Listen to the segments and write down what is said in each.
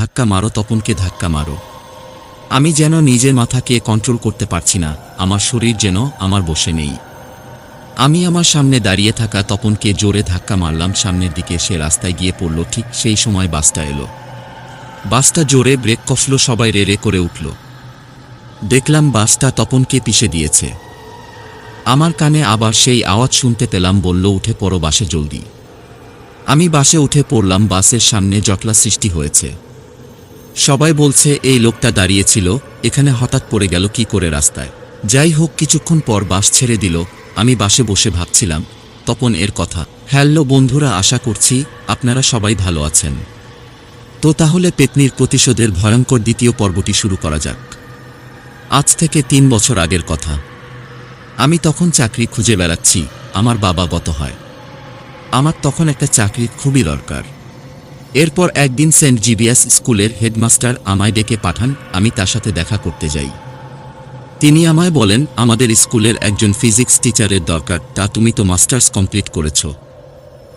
ধাক্কা মারো, তপনকে ধাক্কা মারো। আমি যেন নিজের মাথাকে কন্ট্রোল করতে পারছি না, আমার শরীর যেন আমার বসে নেই। আমি আমার সামনে দাঁড়িয়ে থাকা তপনকে জোরে ধাক্কা মারলাম, সামনের দিকে সে রাস্তায় গিয়ে পড়ল, ঠিক সেই সময় বাসটা এলো। বাসটা জোরে ব্রেক কষল, সবাই রেড়ে করে উঠল। দেখলাম বাসটা তপনকে পিষে দিয়েছে। আমার কানে আবার সেই আওয়াজ শুনতে পেলাম, বলল, উঠে পড়ো বাসে জলদি। আমি বাসে উঠে পড়লাম, বাসের সামনে জটলা সৃষ্টি হয়েছে। সবাই বলছে, এই লোকটা দাঁড়িয়েছিল এখানে হঠাৎ পড়ে গেল কি করে রাস্তায়? যাই হোক, কিছুক্ষণ পর বাস ছেড়ে দিল। আমি বাসে বসে ভাবছিলাম, তপন এর কথা। হ্যালো বন্ধুরা, আশা করছি আপনারা সবাই ভালো আছেন। তো তাহলে পেতনির প্রতিশোধের ভয়ঙ্কর দ্বিতীয় পর্বটি শুরু করা যাক। আজ থেকে তিন বছর আগের কথা। আমি তখন চাকরি খুঁজে বেড়াচ্ছি, আমার বাবা গত হয়। আমার তখন একটা চাকরি খুবই দরকার। এরপর একদিন সেন্ট জিবিএস স্কুলের হেডমাস্টার আমায় ডেকে পাঠান, আমি তার সাথে দেখা করতে যাই। তিনি আমায় বলেন, আমাদের স্কুলের একজন ফিজিক্স টিচারের দরকার, তা তুমি তো মাস্টার্স কমপ্লিট করেছ।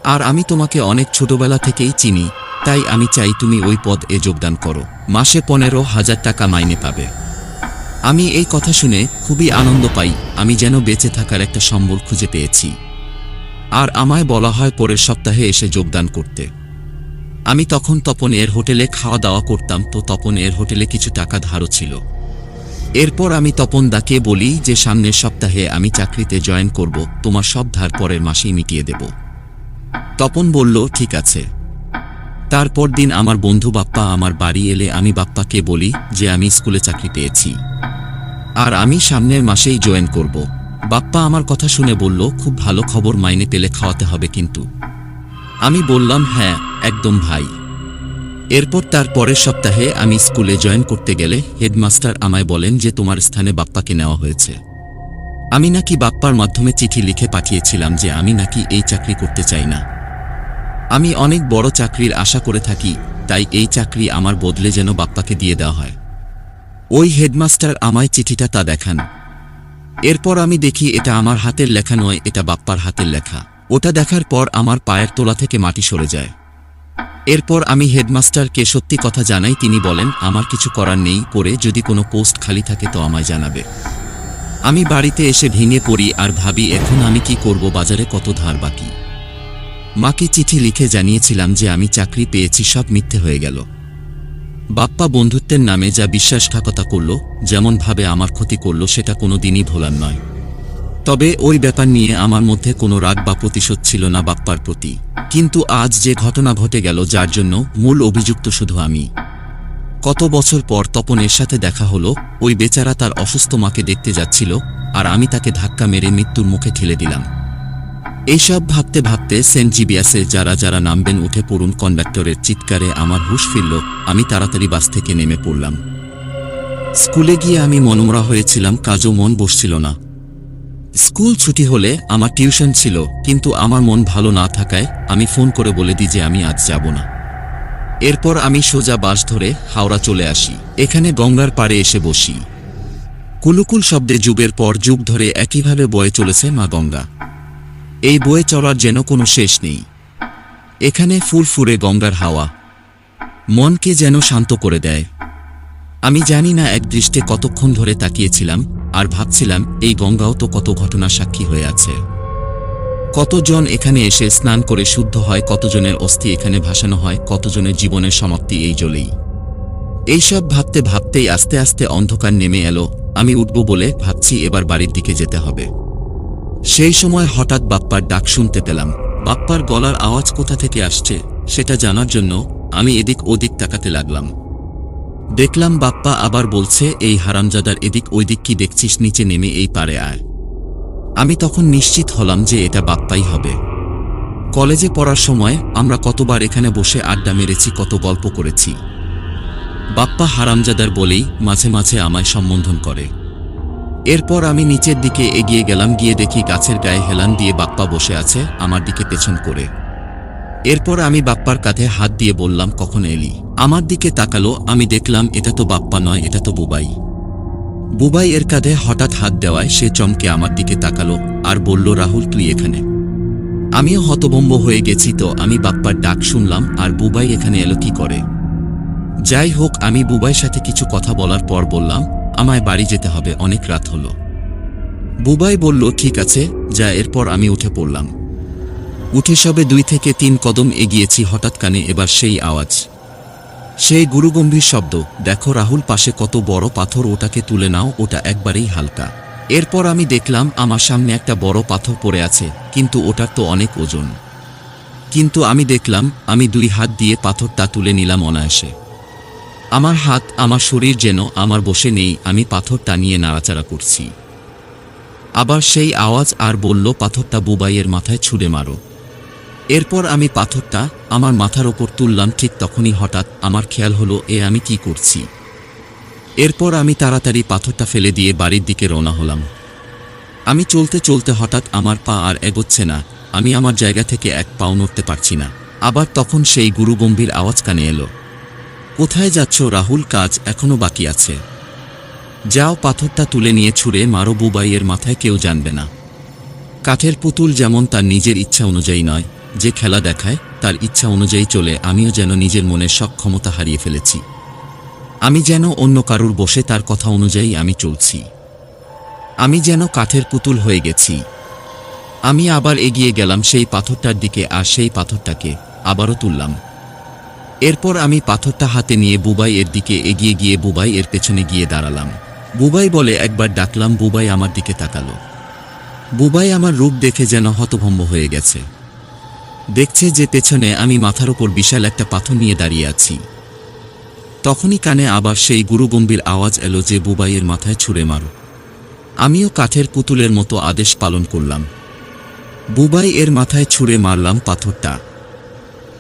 আর আমি তোমাকে অনেক ছোটবেলা থেকেই চিনি, তাই আমি চাই তুমি ওই পদ এ যোগদান করো। মাসে পনেরো হাজার টাকা মাইনে পাবে আমি এই কথা শুনে খুবই আনন্দ পাই, আমি যেন বেঁচে থাকার একটা সম্বল খুঁজে পেয়েছি। আর আমায় বলা হয় পরের সপ্তাহে এসে যোগদান করতে। আমি তখন তপন এর হোটেলে খাওয়া দাওয়া করতাম, তো তপন এর হোটেলে কিছু টাকা ধারও ছিল। এরপর আমি তপন দাকে বলি যে, সামনের সপ্তাহে আমি চাকরিতে জয়েন করব, তোমার সব ধার পরের মাসেই মিটিয়ে দেব। তপন বলল, ঠিক আছে। তারপর দিন আমার বন্ধু বাপ্পা আমার বাড়ি এলে আমি বাপ্পাকে বলি যে, আমি স্কুলে চাকরি পেয়েছি। আর আমি সামনের মাসেই জয়েন করব। বাপ্পা আমার কথা শুনে বলল, খুব ভালো খবর মাইনে পেলে খাওয়াতে হবে কিন্তু। আমি বললাম হ্যাঁ। একদম ভাই। এরপর তার পরের সপ্তাহে আমি স্কুলে জয়েন করতে গেলে হেডমাস্টার আমায় বলেন যে তোমার স্থানে বাপ্পাকে নেওয়া হয়েছে। আমি নাকি বাপ্পার মাধ্যমে চিঠি লিখে পাঠিয়েছিলাম যে আমি নাকি এই চাকরি করতে চাই না। আমি অনেক বড় চাকরির আশা করে থাকি, তাই এই চাকরি আমার বদলে যেন বাপ্পাকে দিয়ে দেওয়া হয়। ওই হেডমাস্টার আমায় চিঠিটা তা দেখান। এরপর আমি দেখি এটা আমার হাতের লেখা নয়, এটা বাপ্পার হাতের লেখা। ওটা দেখার পর আমার পায়ের তোলা থেকে মাটি সরে যায়। এরপর আমি হেডমাস্টারকে সত্যি কথা জানাই, তিনি বলেন, আমার কিছু করার নেই করে, যদি কোনো পোস্ট খালি থাকে তো আমায় জানাবে। আমি বাড়িতে এসে ভেঙে পড়ি আর ভাবি, এখন আমি কি করব, বাজারে কত ধার বাকি? মাকে চিঠি লিখে জানিয়েছিলাম যে আমি চাকরি পেয়েছি, সব মিথ্যে হয়ে গেল। বাপ্পা বন্ধুত্বের নামে যা বিশ্বাসঘাতকতা করল, যেমনভাবে আমার ক্ষতি করল, সেটা কোনো দিনই ভোলার নয়। তবে ওই ব্যাপার নিয়ে আমার মধ্যে কোনো রাগ বা প্রতিশোধ ছিল না বাপ্পার প্রতি। কিন্তু আজ যে ঘটনা ঘটে গেল, যার জন্য মূল অভিযুক্ত শুধু আমি। কত বছর পর তপনের সাথে দেখা হলো, ওই বেচারা তার অসুস্থ মাকে দেখতে যাচ্ছিল আর আমি তাকে ধাক্কা মেরে মৃত্যুর মুখে ঠেলে দিলাম। এইসব ভাবতে ভাবতে সেন্ট জিবিয়াসে যারা যারা নামবেন উঠে পড়ুন কন্ডাক্টরের চিৎকারে আমার হুশ ফিরল, আমি তাড়াতাড়ি বাস থেকে নেমে পড়লাম। স্কুলে গিয়ে আমি মনমরা হয়েছিলাম, কাজও মন বসছিল না। স্কুল ছুটি হলে আমার টিউশন ছিল, কিন্তু আমার মন ভালো না থাকায় আমি ফোন করে বলে দিই যে আমি আজ যাব না। এরপর আমি সোজা বাস ধরে হাওড়া চলে আসি। এখানে গঙ্গার পাড়ে এসে বসি। কুলুকুল শব্দে যুগের পর যুগ ধরে একইভাবে বয়ে চলেছে মা গঙ্গা। এই বয়ে চলার যেন কোনো শেষ নেই। এখানে ফুল ফুরে গঙ্গার হাওয়া। মনকে যেন শান্ত করে দেয়। আমি জানি না এক দৃষ্টে কতক্ষণ ধরে তাকিয়েছিলাম, আর ভাবছিলাম, এই গঙ্গাও তো কত ঘটনা সাক্ষী হয়ে আছে। কতজন এখানে এসে স্নান করে শুদ্ধ হয়, কতজনের অস্থি এখানে ভাসানো হয়, কতজনের জীবনের সমাপ্তি এই জলেই। এইসব ভাবতে ভাবতেই আস্তে আস্তে অন্ধকার নেমে এলো, আমি উঠব বলে ভাবছি এবার বাড়ির দিকে যেতে হবে। সেই সময় হঠাৎ বাপ্পার ডাক শুনতে পেলাম। বাপ্পার গলার আওয়াজ কোথা থেকে আসছে, সেটা জানার জন্য আমি এদিক ওদিক তাকাতে লাগলাম। দেখলাম বাপ্পা আবার বলছে, এই হারামজাদার এদিক ওইদিক কি দেখছিস? নিচে নেমে এই পারে আয়। আমি তখন নিশ্চিত হলাম যে এটা বাপ্পাই হবে। কলেজে পড়ার সময় আমরা কতবার এখানে বসে আড্ডা মেরেছি, কত গল্প করেছি। বাপ্পা হারামজাদার বলেই মাঝে মাঝে আমায় সম্বোধন করে। এরপর আমি নিচের দিকে এগিয়ে গেলাম, গিয়ে দেখি গাছের গায়ে হেলান দিয়ে বাপ্পা বসে আছে, আমার দিকে পেছন করে। এরপর আমি বাপ্পার কাঁধে হাত দিয়ে বললাম, কখন এলি? আমার দিকে তাকালো, আমি দেখলাম, এটা তো বাপ্পা নয়, এটা তো বুবাই। বুবাই এর কাঁধে হঠাৎ হাত দেওয়ায় সে চমকে আমার দিকে তাকালো আর বলল, রাহুল, তুই এখানে? আমিও হতভম্ব হয়ে গেছি তো, আমি বাপ্পার ডাক শুনলাম আর বুবাই এখানে এলো কি করে? যাই হোক, আমি বুবাইয়ের সাথে কিছু কথা বলার পর বললাম, আমায় বাড়ি যেতে হবে, অনেক রাত হলো। বুবাই বলল, ঠিক আছে। যা এরপর আমি উঠে পড়লাম। উঠে সবে দুই থেকে তিন কদম এগিয়েছি, হঠাৎ কানে এবার সেই আওয়াজ। সেই গুরুগম্ভীর শব্দ, দেখো রাহুল পাশে কত বড় পাথর, ওটাকে তুলে নাও, ওটা একবারেই হালকা। এরপর আমি দেখলাম আমার সামনে একটা বড় পাথর পড়ে আছে, কিন্তু ওটার তো অনেক ওজন। কিন্তু আমি দেখলাম, আমি দুই হাত দিয়ে পাথরটা তুলে নিলাম অনায়াসে। আমার হাত, আমার শরীর যেন আমার বসে নেই, আমি পাথরটা নিয়ে নাড়াচাড়া করছি। আবার সেই আওয়াজ আর বলল, পাথরটা বুবাইয়ের মাথায় ছুঁড়ে মারো। এরপর আমি পাথরটা আমার মাথার ওপর তুললাম, ঠিক তখনই হঠাৎ আমার খেয়াল হলো, এ আমি কি করছি? এরপর আমি তাড়াতাড়ি পাথরটা ফেলে দিয়ে বাড়ির দিকে রওনা হলাম। আমি চলতে চলতে হঠাৎ আমার পা আর এগোচ্ছে না, আমি আমার জায়গা থেকে এক পাও নড়তে পারছি না। আবার তখন সেই গুরুগম্ভীর আওয়াজ কানে এলো, কোথায় যাচ্ছ রাহুল? কাজ এখনও বাকি আছে। যাও পাথরটা তুলে নিয়ে ছুঁড়ে মারো বুবাইয়ের মাথায়, কেউ জানবে না। কাঠের পুতুল যেমন তার নিজের ইচ্ছা অনুযায়ী নয় যে খেলা দেখায়, তার ইচ্ছা অনুযায়ী চলে, আমিও যেন নিজের মনের সক্ষমতা হারিয়ে ফেলেছি। আমি যেন অন্য কারুর বসে তার কথা অনুযায়ী আমি চলছি। আমি যেন কাঠের পুতুল হয়ে গেছি। আমি আবার এগিয়ে গেলাম সেই পাথরটার দিকে, আর সেই পাথরটাকে আবারও তুললাম। এরপর আমি পাথরটা হাতে নিয়ে বুবাই এর দিকে এগিয়ে গিয়ে বুবাই এর পেছনে গিয়ে দাঁড়ালাম। বুবাই বলে, একবার ডাকলাম, বুবাই আমার দিকে তাকালো। বুবাই আমার রূপ দেখে যেন হতভম্ব হয়ে গেছে। দেখছে যে পেছনে আমি মাথার ওপর বিশাল একটা পাথর নিয়ে দাঁড়িয়ে আছি। তখনই কানে আবার সেই গুরুগম্ভীর আওয়াজ এলো যে বুবাইয়ের মাথায় ছুঁড়ে মারো। আমিও কাঠের পুতুলের মতো আদেশ পালন করলাম। বুবাই এর মাথায় ছুঁড়ে মারলাম পাথরটা।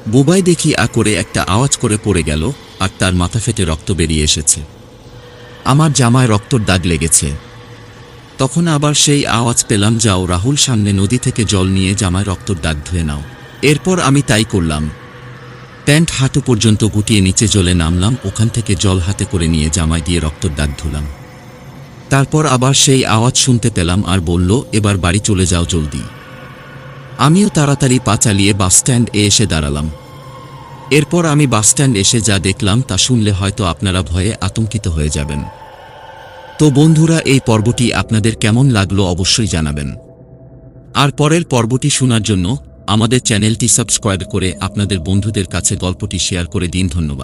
বুবাই দেখি আ করে একটা আওয়াজ করে পড়ে গেল আর তার মাথা ফেটে রক্ত বেরিয়ে এসেছে। আমার জামায় রক্তর দাগ লেগেছে। তখন আবার সেই আওয়াজ পেলাম যাও রাহুল সামনে নদী থেকে জল নিয়ে জামায় রক্তর দাগ ধুয়ে নাও। এরপর আমি তাই করলাম। প্যান্ট হাঁটু পর্যন্ত গুটিয়ে নিচে জলে নামলাম, ওখান থেকে জল হাতে করে নিয়ে জামায় দিয়ে রক্তর দাগ ধুলাম। তারপর আবার সেই আওয়াজ শুনতে পেলাম আর বলল, এবার বাড়ি চলে যাও জলদি। আমিও তাড়াতাড়ি পা চালিয়ে বাসস্ট্যান্ড এ এসে দাঁড়ালাম। এরপর আমি বাসস্ট্যান্ড এসে যা দেখলাম তা শুনলে হয়তো আপনারা ভয়ে আতঙ্কিত হয়ে যাবেন। তো বন্ধুরা, এই পর্বটি আপনাদের কেমন লাগল অবশ্যই জানাবেন। আর পরের পর্বটি শোনার জন্য আমাদের চ্যানেলটি সাবস্ক্রাইব করে আপনাদের বন্ধুদের কাছে গল্পটি শেয়ার করে দিন ধন্যবাদ।